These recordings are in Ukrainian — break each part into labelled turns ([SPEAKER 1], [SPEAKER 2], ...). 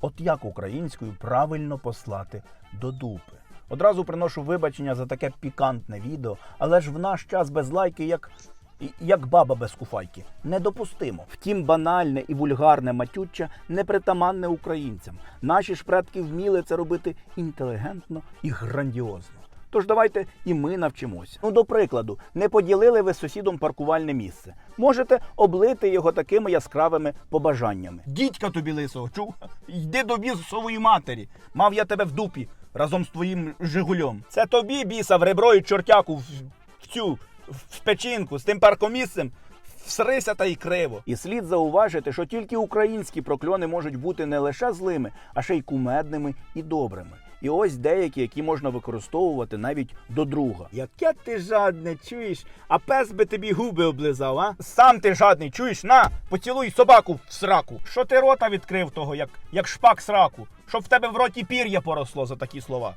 [SPEAKER 1] От як українською правильно послати до дупи? Одразу приношу вибачення за таке пікантне відео, але ж в наш час без лайки, як, як баба без куфайки, недопустимо. Втім, банальне і вульгарне матюччя непритаманне українцям. Наші ж предки вміли це робити інтелігентно і грандіозно. Тож давайте і ми навчимося. Ну, до прикладу, не поділили ви з сусідом паркувальне місце. Можете облити його такими яскравими побажаннями. Дідька тобі лисого, чув? Йди до бісової матері. Мав я тебе в дупі разом з твоїм Жигульом. Це тобі біса в ребро і чортяку в, в цю в печінку з тим паркомісцем. Всрися та й криво. І слід зауважити, що тільки українські прокльони можуть бути не лише злими, а ще й кумедними і добрими. І ось деякі, які можна використовувати навіть до друга. Яке ти жадне, чуєш? А пес би тобі губи облизав, а? Сам ти жадний, чуєш? На, поцілуй собаку в сраку. Що ти рота відкрив того, як, як шпак сраку? Щоб в тебе в роті пір'я поросло за такі слова.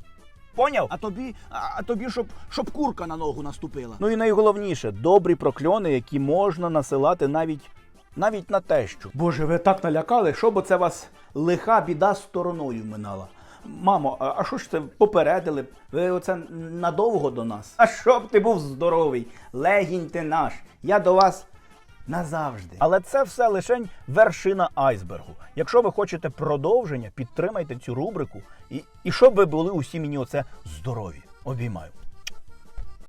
[SPEAKER 1] Поняв?
[SPEAKER 2] А тобі, а, тобі, щоб, щоб курка на ногу наступила.
[SPEAKER 1] Ну і найголовніше, добрі прокльони, які можна насилати навіть, навіть на тещу. Боже, ви так налякали, щоб оце вас лиха біда стороною минала. Мамо, а що ж це попередили? Ви оце надовго до нас? А щоб ти був здоровий, легінь ти наш. Я до вас назавжди. Але це все лишень вершина айсбергу. Якщо ви хочете продовження, підтримайте цю рубрику і, і щоб ви були усі мені оце здорові. Обіймаю.